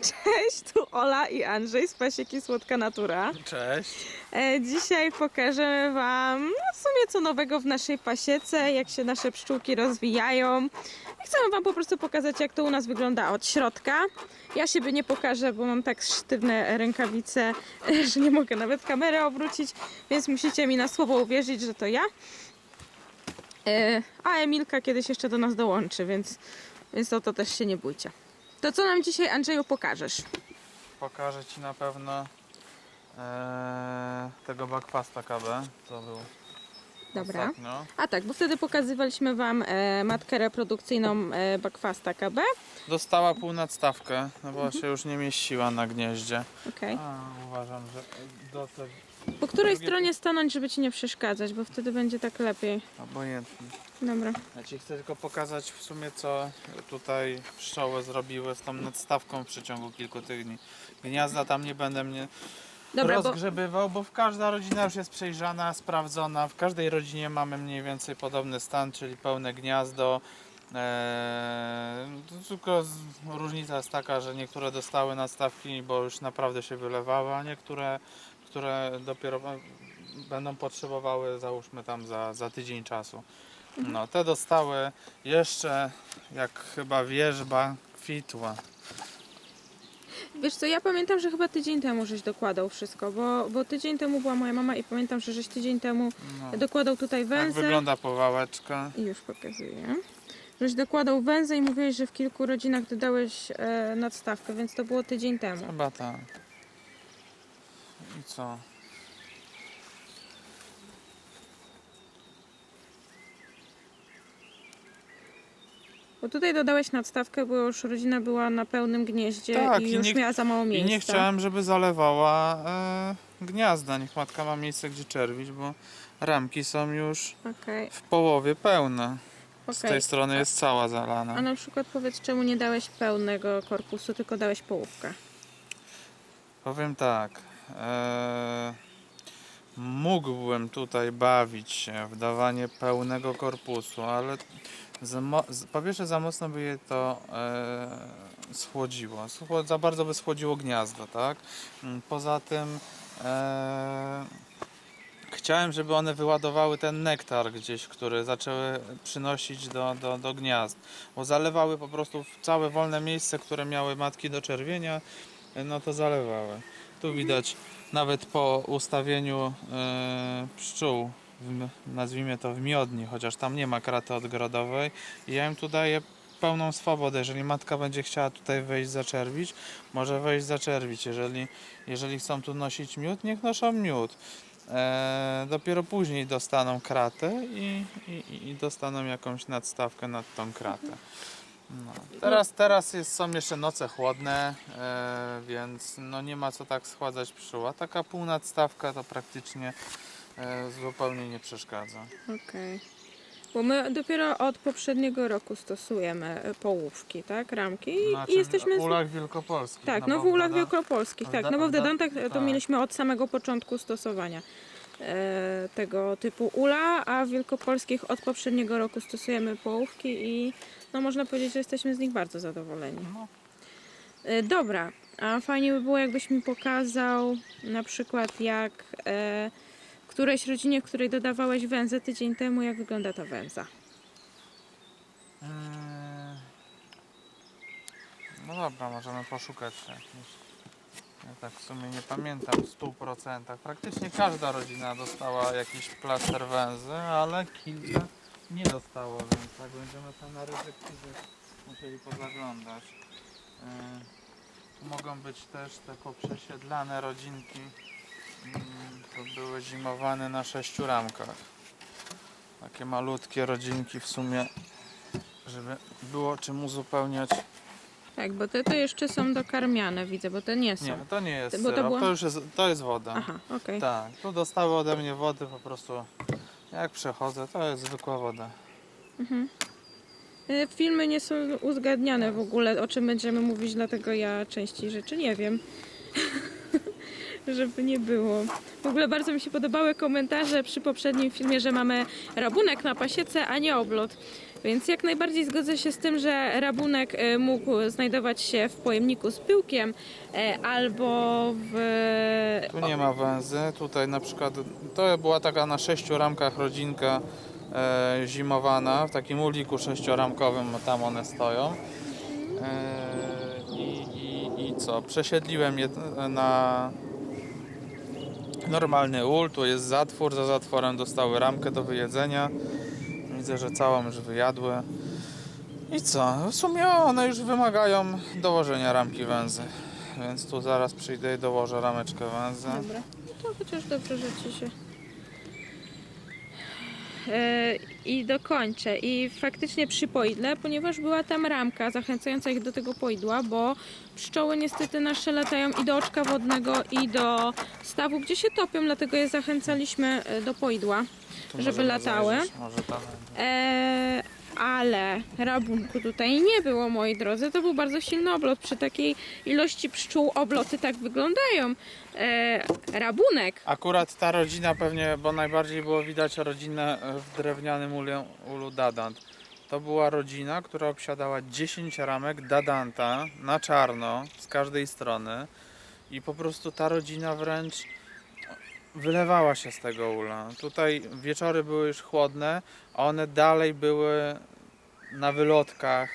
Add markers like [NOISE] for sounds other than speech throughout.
Cześć, tu Ola i Andrzej z Pasieki Słodka Natura. Cześć. E, dzisiaj pokażemy Wam no, w sumie co nowego w naszej pasiece, jak się nasze pszczółki rozwijają. I chcemy Wam po prostu pokazać, jak to u nas wygląda od środka. Ja siebie nie pokażę, bo mam tak sztywne rękawice, [LAUGHS] że nie mogę nawet kamerę obrócić, więc musicie mi na słowo uwierzyć, że to ja. E, a Emilka kiedyś jeszcze do nas dołączy, więc, więc o to też się nie bójcie. To co nam dzisiaj, Andrzeju, pokażesz? Pokażę Ci na pewno e, tego backpasta KB, co był Dobra. ostatnio. A tak, bo wtedy pokazywaliśmy Wam e, matkę reprodukcyjną e, Bakwasta KB. Dostała pół nadstawkę, no bo się już nie mieściła na gnieździe. Okej. A, uważam, że do te Po której Drugie- stronie stanąć, żeby Ci nie przeszkadzać, bo wtedy będzie tak lepiej. obojętnie. Dobra. Ja Ci chcę tylko pokazać w sumie co tutaj pszczoły zrobiły z tą nadstawką w przeciągu kilku tygodni. Gniazda tam nie będę mnie Dobra, bo rozgrzebywał, bo w każda rodzina już jest przejrzana, sprawdzona. W każdej rodzinie mamy mniej więcej podobny stan, czyli pełne gniazdo. Eee, tylko z, różnica jest taka, że niektóre dostały nadstawki, bo już naprawdę się wylewały, a niektóre, które dopiero b- będą potrzebowały, załóżmy tam za, za tydzień czasu. No, te dostały jeszcze, jak chyba wierzba, kwitła. wiesz co, ja pamiętam, że chyba tydzień temu żeś dokładał wszystko, bo, bo tydzień temu była moja mama i pamiętam, że żeś tydzień temu No. dokładał tutaj Jak węzę. wygląda powałeczka? I już pokazuję. Żeś dokładał węzę i mówiłeś, że w kilku rodzinach dodałeś e, nadstawkę, więc to było tydzień temu. Chyba tak. I co? Bo tutaj dodałeś nadstawkę, bo już rodzina była na pełnym gnieździe Tak, i i już nie- miała za mało I miejsca. nie chciałem, żeby zalewała e, gniazda. Niech matka ma miejsce gdzie czerwić, bo ramki są już Okej, w połowie pełne. Z okej. tej strony jest cała zalana. A na przykład powiedz, czemu nie dałeś pełnego korpusu, tylko dałeś połówkę? Powiem tak. E, mógłbym tutaj bawić się w dawanie pełnego korpusu, ale za, za mocno by je to e, schłodziło. Schło- Za bardzo by schłodziło gniazdo, tak? Mm, Poza tym e, chciałem, żeby one wyładowały ten nektar gdzieś, który zaczęły przynosić do, do, do gniazd. Bo zalewały po prostu całe wolne miejsce, które miały matki do czerwienia, no to zalewały. Tu widać nawet po ustawieniu e, pszczół, nazwijmy to w miodni, chociaż tam nie ma kraty odgrodowej i ja im tu daję pełną swobodę. Jeżeli matka będzie chciała tutaj wejść zaczerwić, może wejść zaczerwić. Jeżeli, jeżeli chcą tu nosić miód, niech noszą miód. E, dopiero później dostaną kratę i, i, i dostaną jakąś nadstawkę nad tą kratę. No. Teraz, teraz jest, są jeszcze noce chłodne, e, więc no nie ma co tak schładzać pszczół. A taka półnadstawka to praktycznie e, zupełnie nie przeszkadza. Okej. Bo my dopiero od poprzedniego roku stosujemy e, połówki, tak? Ramki i, Znaczy, i jesteśmy... w ulach wielkopolskich. Tak, no w ulach wielkopolskich, w tak. Da- No bo w w Da- Dadantach to tak. mieliśmy od samego początku stosowania e, tego typu ula, a w wielkopolskich od poprzedniego roku stosujemy połówki i no można powiedzieć, że jesteśmy z nich bardzo zadowoleni. No, E, dobra, a fajnie by było jakbyś mi pokazał na przykład jak e, którejś rodzinie, której dodawałeś węzę tydzień temu, jak wygląda ta węza. Eee, No dobra, możemy poszukać jakichś. Ja tak w sumie nie pamiętam w 100%. Praktycznie każda rodzina dostała jakiś plaster węzy, ale kilka nie dostało, więc tak będziemy tam na ryzykizy musieli pozaglądać. Tu mogą być też te poprzesiedlane rodzinki. Mm, To były zimowane na sześciu ramkach. Takie malutkie rodzinki w sumie żeby było czym uzupełniać. Tak, bo te to jeszcze są dokarmiane, widzę, bo te nie są. Nie, to nie jest Bo to syrop, było- to już jest, to jest woda. Aha, okej. Tak, tu dostały ode mnie wody po prostu. Jak przechodzę, to jest zwykła woda. E, Filmy nie są uzgadniane w ogóle, o czym będziemy mówić, dlatego ja części rzeczy nie wiem. [LAUGHS] Żeby nie było. W ogóle bardzo mi się podobały komentarze przy poprzednim filmie, że mamy rabunek na pasiece, a nie oblot. Więc jak najbardziej zgodzę się z tym, że rabunek e, mógł znajdować się w pojemniku z pyłkiem e, albo w... Tu nie ma węzy. Tutaj na przykład to była taka na sześciu ramkach rodzinka e, zimowana, w takim uliku sześcioramkowym, tam one stoją. E, i, i, I co? Przesiedliłem je na normalny ul, tu jest zatwór, za zatworem dostały ramkę do wyjedzenia. Widzę, że całą już wyjadły. I co? W sumie one już wymagają dołożenia ramki węzy. Więc tu zaraz przyjdę i dołożę rameczkę węzy. Dobra, no to chociaż dobrze, że ci się... E, I dokończę. I faktycznie przy poidle, ponieważ była tam ramka zachęcająca ich do tego poidła, bo pszczoły niestety nasze latają i do oczka wodnego, i do stawu, gdzie się topią, dlatego je zachęcaliśmy e, do poidła. Żeby latały. Może tam ale rabunku tutaj nie było, moi drodzy. To był bardzo silny oblot. Przy takiej ilości pszczół obloty tak wyglądają. Eee, rabunek. Akurat ta rodzina pewnie, bo najbardziej było widać rodzinę w drewnianym ulu, ulu Dadant. To była rodzina, która obsiadała 10 ramek Dadanta na czarno z każdej strony i po prostu ta rodzina wręcz wylewała się z tego ula. Tutaj wieczory były już chłodne, one dalej były na wylotkach.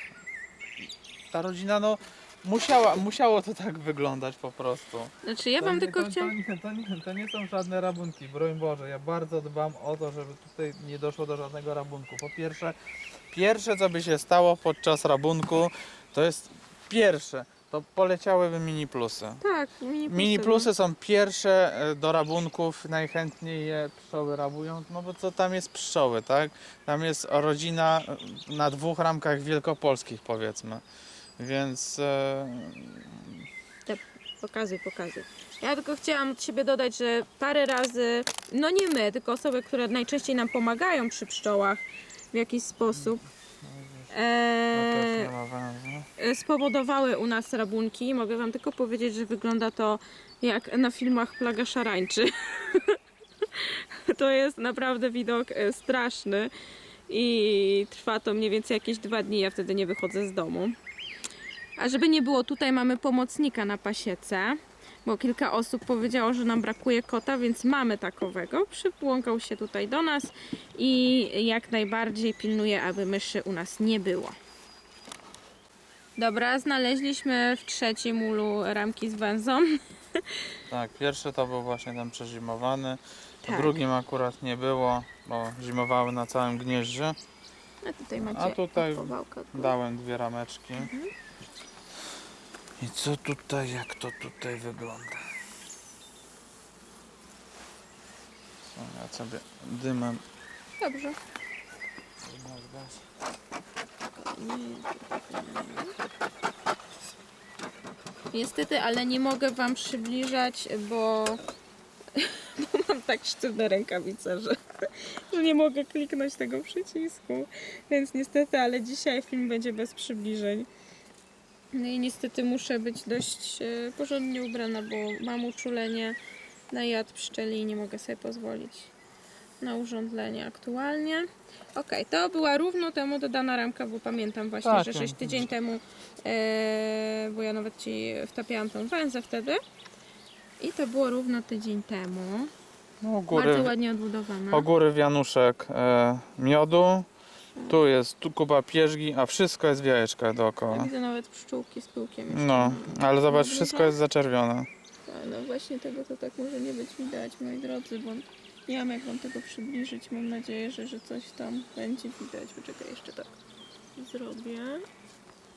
Ta rodzina no musiała, musiało to tak wyglądać po prostu. Znaczy, ja wam tylko chciałam. To nie, to, nie, to nie są żadne rabunki, broń Boże. Ja bardzo dbam o to, żeby tutaj nie doszło do żadnego rabunku. Po pierwsze, pierwsze co by się stało podczas rabunku, to jest pierwsze, to poleciałyby mini plusy. Tak, mini plusy. Mini plusy są pierwsze e, do rabunków, najchętniej je pszczoły rabują, no bo co tam jest pszczoły, tak? Tam jest rodzina e, na dwóch ramkach wielkopolskich powiedzmy. Więc e, Pokazuj, pokazuj. Ja tylko chciałam od siebie dodać, że parę razy, no nie my, tylko osoby, które najczęściej nam pomagają przy pszczołach w jakiś sposób. No Eee, węzu. e, spowodowały u nas rabunki. Mogę Wam tylko powiedzieć, że wygląda to jak na filmach Plaga Szarańczy. [LAUGHS] to jest naprawdę widok e, straszny i trwa to mniej więcej jakieś dwa dni. Ja wtedy nie wychodzę z domu. A żeby nie było, tutaj mamy pomocnika na pasiece, bo kilka osób powiedziało, że nam brakuje kota, więc mamy takowego. Przybłąkał się tutaj do nas i jak najbardziej pilnuje, aby myszy u nas nie było. Dobra, znaleźliśmy w trzecim ulu ramki z węzą. [LAUGHS] Tak, pierwszy to był właśnie ten przezimowany. W Tak. drugim akurat nie było, bo zimowały na całym gnieździe. A tutaj macie A tutaj. Dałem dwie rameczki. I co tutaj, jak to tutaj wygląda? Ja sobie dymem Dobrze. Niestety, ale nie mogę Wam przybliżać, bo, [LAUGHS] bo mam tak sztywne rękawice, że, że nie mogę kliknąć tego przycisku. Więc niestety, ale dzisiaj film będzie bez przybliżeń. No i niestety muszę być dość e, porządnie ubrana, bo mam uczulenie na jad pszczeli i nie mogę sobie pozwolić na urządzenie aktualnie. Okej, to była równo temu dodana ramka, bo pamiętam właśnie, Tak, że ja- 6 tydzień temu, e, bo ja nawet Ci wtapiałam tą węzę wtedy. I to było równo tydzień temu. No, Bardzo góry, ładnie odbudowana. ogóry wianuszek e, miodu. Tu jest tu kupa pierzgi, a wszystko jest w jajeczkach Ja dookoła. widzę nawet pszczółki z pyłkiem. jeszcze No, ale zobacz, wszystko tak? jest zaczerwione. A, No właśnie tego to tak może nie być widać, moi drodzy, bo nie wiem jak wam tego przybliżyć. Mam nadzieję, że, że coś tam będzie widać. Poczekaj, jeszcze tak zrobię.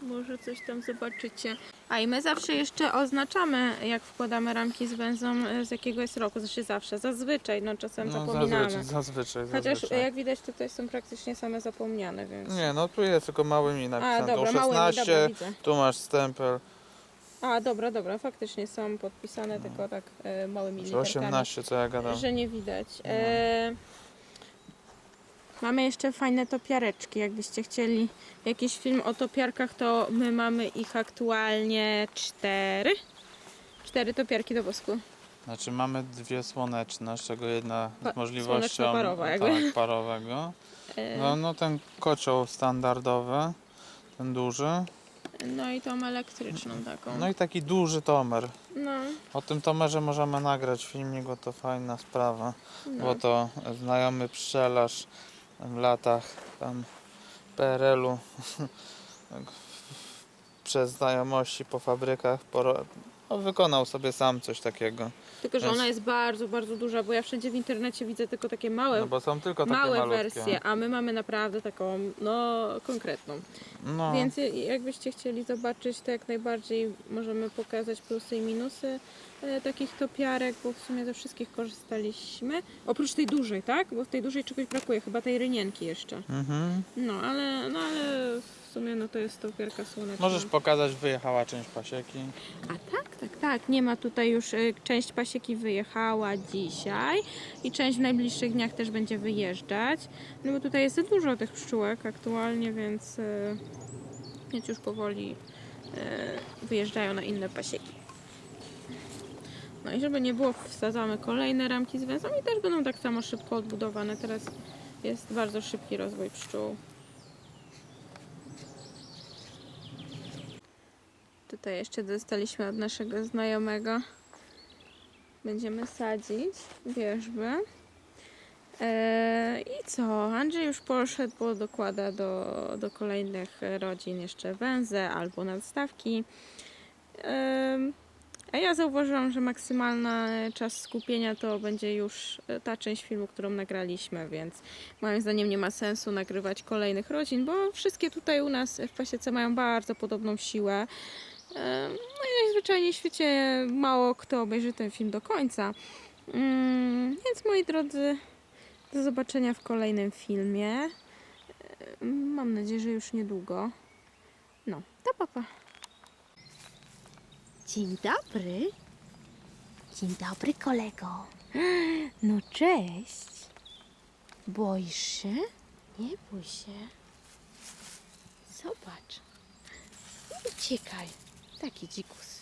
Może coś tam zobaczycie. A i my zawsze jeszcze oznaczamy, jak wkładamy ramki z węzą, e, z jakiego jest roku. Znaczy zawsze, zazwyczaj, no czasem No, zapominamy. zazwyczaj, zazwyczaj, Chociaż zazwyczaj. jak widać tutaj są praktycznie same zapomniane, więc... Nie, no tu jest tylko małymi A, napisane. dobra, tu małymi, 16, dobra, tu masz stempel, A, dobra, dobra, faktycznie są podpisane, tylko tak e, małymi czy literkami. 18, co ja gadam. że nie widać. E, mamy jeszcze fajne topiareczki. Jakbyście chcieli jakiś film o topiarkach, to my mamy ich aktualnie cztery. Cztery topiarki do wosku. Znaczy mamy dwie słoneczne, z czego jedna z możliwością jakby. tak, parowego. E, No, no ten kocioł standardowy, ten duży. No i tą elektryczną taką. No i taki duży tomer. No, O tym tomerze możemy nagrać filmik, bo to fajna sprawa. no. Bo to znajomy pszczelarz w latach tam PRL-u [LAUGHS] przez znajomości po fabrykach no, wykonał sobie sam coś takiego. Tylko, że Więc- ona jest bardzo, bardzo duża, bo ja wszędzie w internecie widzę tylko takie małe, No bo są tylko takie małe malutkie. wersje, a my mamy naprawdę taką, no, konkretną. No, Więc jakbyście chcieli zobaczyć, to jak najbardziej możemy pokazać plusy i minusy takich topiarek, bo w sumie ze wszystkich korzystaliśmy. Oprócz tej dużej, tak? Bo w tej dużej czegoś brakuje, chyba tej rynienki jeszcze. mhm. No, ale, no, ale w sumie no to jest topiarka słoneczna. Możesz pokazać, wyjechała część pasieki. A tak, tak, tak. Nie ma tutaj już, y, część pasieki wyjechała dzisiaj i część w najbliższych dniach też będzie wyjeżdżać. No bo tutaj jest za dużo tych pszczółek aktualnie, więc, y, więc już powoli y, wyjeżdżają na inne pasieki. No i żeby nie było, wsadzamy kolejne ramki z węzłami i też będą tak samo szybko odbudowane. Teraz jest bardzo szybki rozwój pszczół. Tutaj jeszcze dostaliśmy od naszego znajomego. Będziemy sadzić wierzby. Eee, I co? Andrzej już poszedł, bo dokłada do, do kolejnych rodzin jeszcze węże albo nadstawki. Eee, ja zauważyłam, że maksymalny czas skupienia to będzie już e, ta część filmu, którą nagraliśmy, więc moim zdaniem nie ma sensu nagrywać kolejnych rodzin, bo wszystkie tutaj u nas w pasiece mają bardzo podobną siłę. Em, No i najzwyczajniej w świecie mało kto obejrzy ten film do końca. Mm, Więc moi drodzy, do zobaczenia w kolejnym filmie. Em, Mam nadzieję, że już niedługo. No, to papa. Dzień dobry. Dzień dobry, kolego. No cześć. Boisz się? Nie bój się. Zobacz. Uciekaj. Taki dzikus.